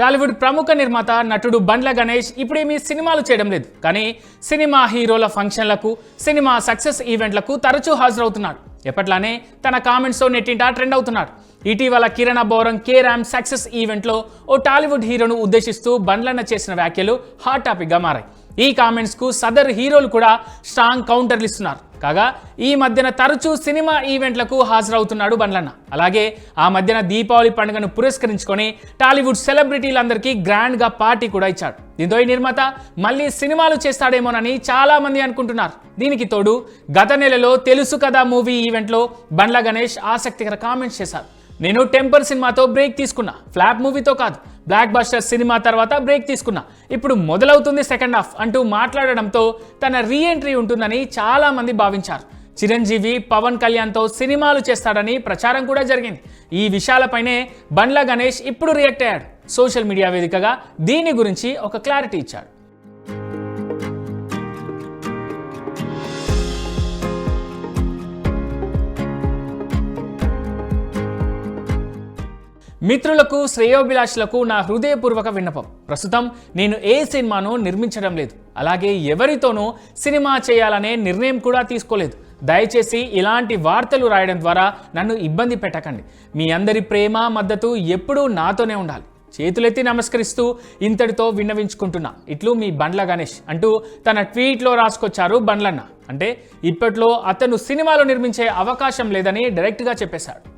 టాలీవుడ్ ప్రముఖ నిర్మాత నటుడు బండ్ల గణేష్ ఇప్పుడేమీ సినిమాలు చేయడం లేదు. కానీ సినిమా హీరోల ఫంక్షన్లకు సినిమా సక్సెస్ ఈవెంట్లకు తరచూ హాజరవుతున్నాడు. ఎప్పట్లానే తన కామెంట్స్తో నెట్టింటా ట్రెండ్ అవుతున్నాడు. ఇటీవల కిరణ బోరం కే ర్యామ్ సక్సెస్ ఈవెంట్లో ఓ టాలీవుడ్ హీరోను ఉద్దేశిస్తూ బండ్లన్న చేసిన వ్యాఖ్యలు హాట్ టాపిక్గా మారాయి. ఈ కామెంట్స్కు సదర్ హీరోలు కూడా స్ట్రాంగ్ కౌంటర్లు ఇస్తున్నారు. కాగా ఈ మధ్యన తరచూ సినిమా ఈవెంట్లకు హాజరవుతున్నాడు బండ్లన్న. అలాగే ఆ మధ్యన దీపావళి పండుగను పురస్కరించుకొని టాలీవుడ్ సెలబ్రిటీలందరికీ గ్రాండ్గా పార్టీ కూడా ఇచ్చాడు. దీంతో ఈ నిర్మాత మళ్ళీ సినిమాలు చేస్తాడేమోనని చాలా మంది అనుకుంటున్నారు. దీనికి తోడు గత నెలలో తెలుసు కదా మూవీ ఈవెంట్లో బండ్ల గణేష్ ఆసక్తికర కామెంట్స్ చేశారు. నేను టెంపర్ సినిమాతో బ్రేక్ తీసుకున్నా. ఫ్లాప్ మూవీతో కాదు. బ్లాక్ బస్టర్ సినిమా తర్వాత బ్రేక్ తీసుకున్నా. ఇప్పుడు మొదలవుతుంది సెకండ్ హాఫ్ అంటూ మాట్లాడడంతో తన రీఎంట్రీ ఉంటుందని చాలా మంది భావించారు. చిరంజీవి పవన్ కళ్యాణ్తో సినిమాలు చేస్తాడని ప్రచారం కూడా జరిగింది. ఈ విషయాలపైనే బండ్ల గణేష్ ఇప్పుడు రియాక్ట్ అయ్యాడు. సోషల్ మీడియా వేదికగా దీని గురించి ఒక క్లారిటీ ఇచ్చాడు. మిత్రులకు శ్రేయోభిలాషులకు నా హృదయపూర్వక విన్నపం. ప్రస్తుతం నేను ఏ సినిమాను నిర్మించడం లేదు. అలాగే ఎవరితోనూ సినిమా చేయాలనే నిర్ణయం కూడా తీసుకోలేదు. దయచేసి ఇలాంటి వార్తలు రాయడం ద్వారా నన్ను ఇబ్బంది పెట్టకండి. మీ అందరి ప్రేమ మద్దతు ఎప్పుడూ నాతోనే ఉండాలి. చేతులెత్తి నమస్కరిస్తూ ఇంతటితో విన్నవించుకుంటున్నా. ఇట్లు మీ బండ్ల గణేష్ అంటూ తన ట్వీట్లో రాసుకొచ్చారు బండ్లన్న. అంటే ఇప్పట్లో అతను సినిమాలు నిర్మించే అవకాశం లేదని డైరెక్ట్గా చెప్పేశాడు.